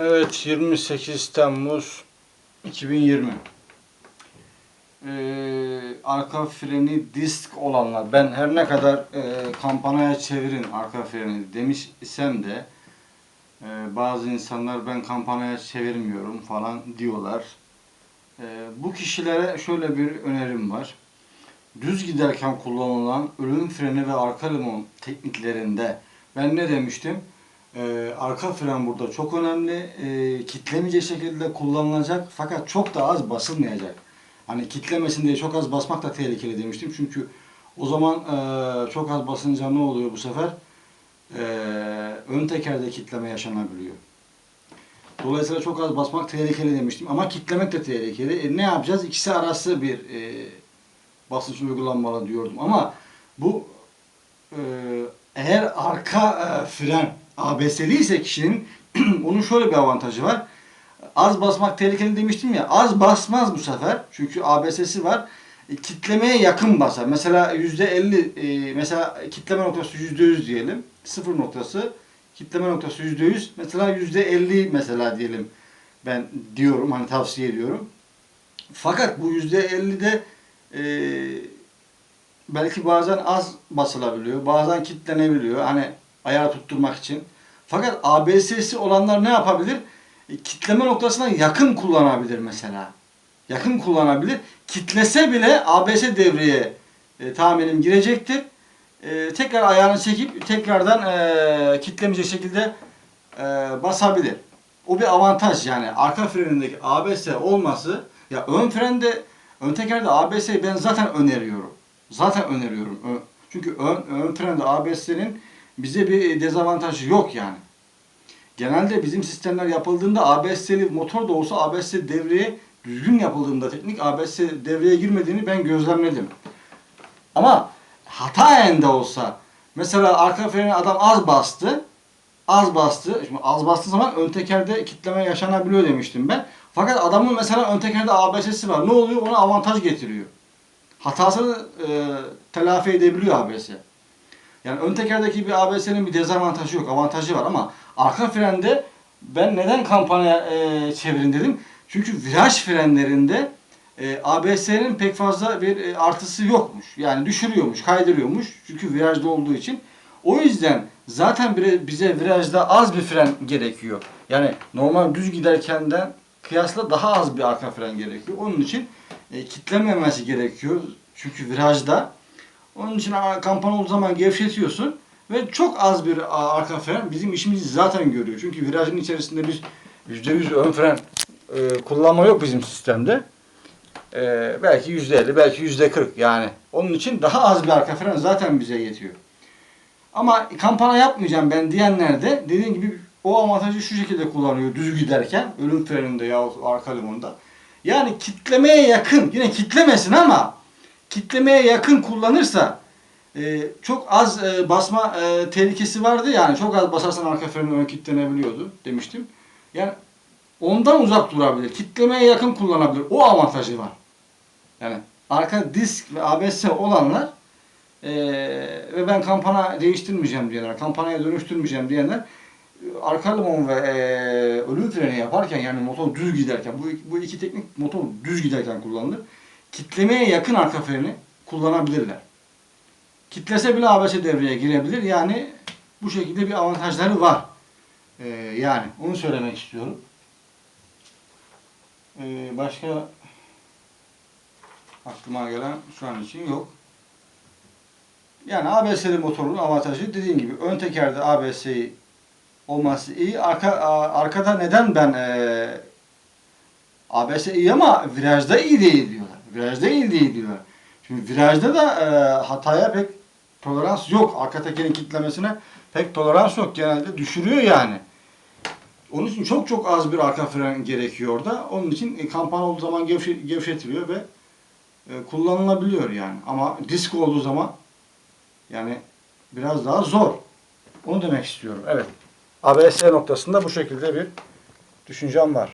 Evet 28 Temmuz 2020. Ee, arka freni disk olanlar ben her ne kadar e, kampanyaya çevirin arka freni demiş isem de e, bazı insanlar ben kampanyaya çevirmiyorum falan diyorlar. E, bu kişilere şöyle bir önerim var. Düz giderken kullanılan ölüm freni ve arka limon tekniklerinde ben ne demiştim? Ee, arka fren burada çok önemli. Ee, kitlemeyecek şekilde kullanılacak fakat çok da az basılmayacak. Hani kitlemesin diye çok az basmak da tehlikeli demiştim. Çünkü o zaman e, çok az basınca ne oluyor bu sefer? E, ön tekerde kitleme yaşanabiliyor. Dolayısıyla çok az basmak tehlikeli demiştim. Ama kitlemek de tehlikeli. E, ne yapacağız? İkisi arası bir e, basınç uygulanmalı diyordum. Ama bu e, eğer arka e, fren ABS'li ise kişinin onun şöyle bir avantajı var. Az basmak tehlikeli demiştim ya. Az basmaz bu sefer. Çünkü ABS'si var. E, kitlemeye yakın basar. Mesela %50 e, mesela kitleme noktası %100 diyelim. Sıfır noktası kitleme noktası %100. Mesela %50 mesela diyelim. Ben diyorum hani tavsiye ediyorum. Fakat bu %50'de e, belki bazen az basılabiliyor. Bazen kitlenebiliyor. Hani ayağı tutturmak için. Fakat ABS'si olanlar ne yapabilir? E, kitleme noktasına yakın kullanabilir mesela. Yakın kullanabilir. Kitlese bile ABS devreye e, tahminim girecektir. E, tekrar ayağını çekip tekrardan e, kitlemeyecek şekilde e, basabilir. O bir avantaj yani. Arka frenindeki ABS olması ya ön frende ön tekerde ABS'yi ben zaten öneriyorum. Zaten öneriyorum. Çünkü ön, ön frende ABS'nin bize bir dezavantajı yok yani. Genelde bizim sistemler yapıldığında ABS'li motor da olsa ABS devreye düzgün yapıldığında teknik ABS devreye girmediğini ben gözlemledim. Ama hataen de olsa mesela arka freni adam az bastı. Az bastı. Şimdi az bastığı zaman ön tekerde kitleme yaşanabiliyor demiştim ben. Fakat adamın mesela ön tekerde ABS'si var. Ne oluyor? Ona avantaj getiriyor. Hatasını e, telafi edebiliyor ABS. Yani ön tekerdeki bir ABS'nin bir dezavantajı yok, avantajı var ama arka frende ben neden kampanya e, çevirin dedim. Çünkü viraj frenlerinde e, ABS'nin pek fazla bir e, artısı yokmuş. Yani düşürüyormuş, kaydırıyormuş. Çünkü virajda olduğu için. O yüzden zaten bire- bize virajda az bir fren gerekiyor. Yani normal düz giderkenden kıyasla daha az bir arka fren gerekiyor. Onun için e, kitlememesi gerekiyor. Çünkü virajda onun için kampanya olduğu zaman gevşetiyorsun ve çok az bir arka fren bizim işimizi zaten görüyor. Çünkü virajın içerisinde biz %100 ön fren e, kullanma yok bizim sistemde. E, belki %50, belki %40 yani. Onun için daha az bir arka fren zaten bize yetiyor. Ama kampanya yapmayacağım ben diyenler de dediğim gibi o avantajı şu şekilde kullanıyor düz giderken ölüm freninde yahut arka limonda. Yani kitlemeye yakın yine kitlemesin ama kitlemeye yakın kullanırsa e, çok az e, basma e, tehlikesi vardı yani çok az basarsan arka frenin ön kitlenebiliyordu demiştim. Yani ondan uzak durabilir. Kitlemeye yakın kullanabilir. O avantajı var. Yani arka disk ve ABS olanlar e, ve ben kampana değiştirmeyeceğim diyenler, kampanyaya dönüştürmeyeceğim diyenler arka limon ve e, ölüm freni yaparken yani motor düz giderken bu, bu iki teknik motor düz giderken kullanılır. Kitlemeye yakın arka freni kullanabilirler. Kitlese bile ABS devreye girebilir. Yani bu şekilde bir avantajları var. E, yani onu söylemek istiyorum. E, başka aklıma gelen şu an için yok. Yani ABS'li motorun avantajı dediğim gibi ön tekerde ABS'yi olması iyi. Arka arkada neden ben e, ABS iyi ama virajda iyi değil diyorlar. Virajda iyi değil diyorlar. Şimdi virajda da e, hataya pek tolerans yok. Arka tekerin kitlemesine pek tolerans yok. Genelde düşürüyor yani. Onun için çok çok az bir arka fren gerekiyor orada. Onun için e, kampanya olduğu zaman gevşe, gevşetiliyor ve e, kullanılabiliyor yani. Ama disk olduğu zaman yani biraz daha zor. Onu demek istiyorum. Evet. ABS noktasında bu şekilde bir düşüncem var.